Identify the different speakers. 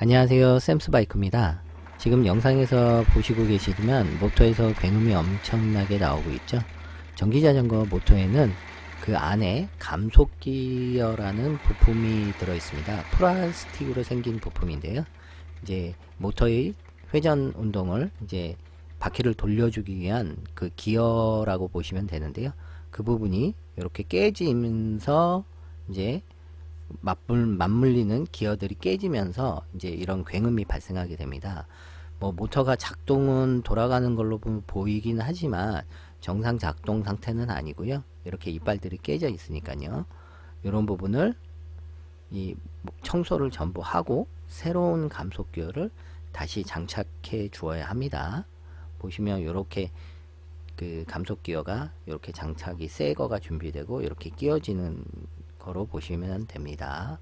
Speaker 1: 안녕하세요. 샘스바이크입니다. 지금 영상에서 보시고 계시지만 모터에서 굉음이 엄청나게 나오고 있죠. 전기자전거 모터에는 그 안에 감속기어라는 부품이 들어 있습니다. 플라스틱으로 생긴 부품인데요. 이제 모터의 회전 운동을 이제 바퀴를 돌려주기 위한 그 기어라고 보시면 되는데요. 그 부분이 이렇게 깨지면서 이제 맞물, 맞물리는 기어들이 깨지면서 이제 이런 굉음이 발생하게 됩니다. 뭐 모터가 작동은 돌아가는 걸로 보- 보이긴 하지만 정상 작동 상태는 아니고요. 이렇게 이빨들이 깨져 있으니까요. 이런 부분을 이 청소를 전부 하고 새로운 감속 기어를 다시 장착해 주어야 합니다. 보시면 이렇게 그 감속 기어가 이렇게 장착이 새 거가 준비되고 이렇게 끼워지는 거로 보시면 됩니다.